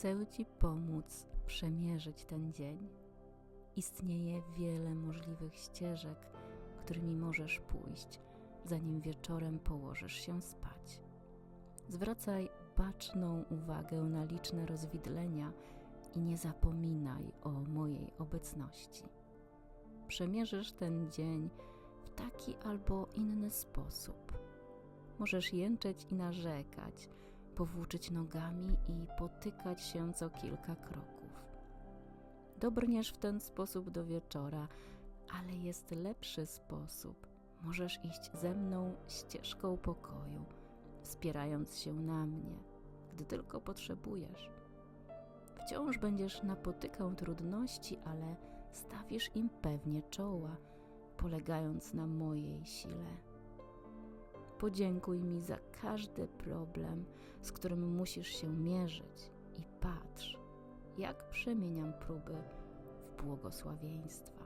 Chcę Ci pomóc przemierzyć ten dzień. Istnieje wiele możliwych ścieżek, którymi możesz pójść, zanim wieczorem położysz się spać. Zwracaj baczną uwagę na liczne rozwidlenia i nie zapominaj o mojej obecności. Przemierzysz ten dzień w taki albo inny sposób. Możesz jęczeć i narzekać, powłóczyć nogami i potykać się co kilka kroków. Dobrniesz w ten sposób do wieczora, ale jest lepszy sposób. Możesz iść ze mną ścieżką pokoju, wspierając się na mnie, gdy tylko potrzebujesz. Wciąż będziesz napotykał trudności, ale stawisz im pewnie czoła, polegając na mojej sile. Podziękuj mi za każdy problem, z którym musisz się mierzyć, i patrz, jak przemieniam próby w błogosławieństwa.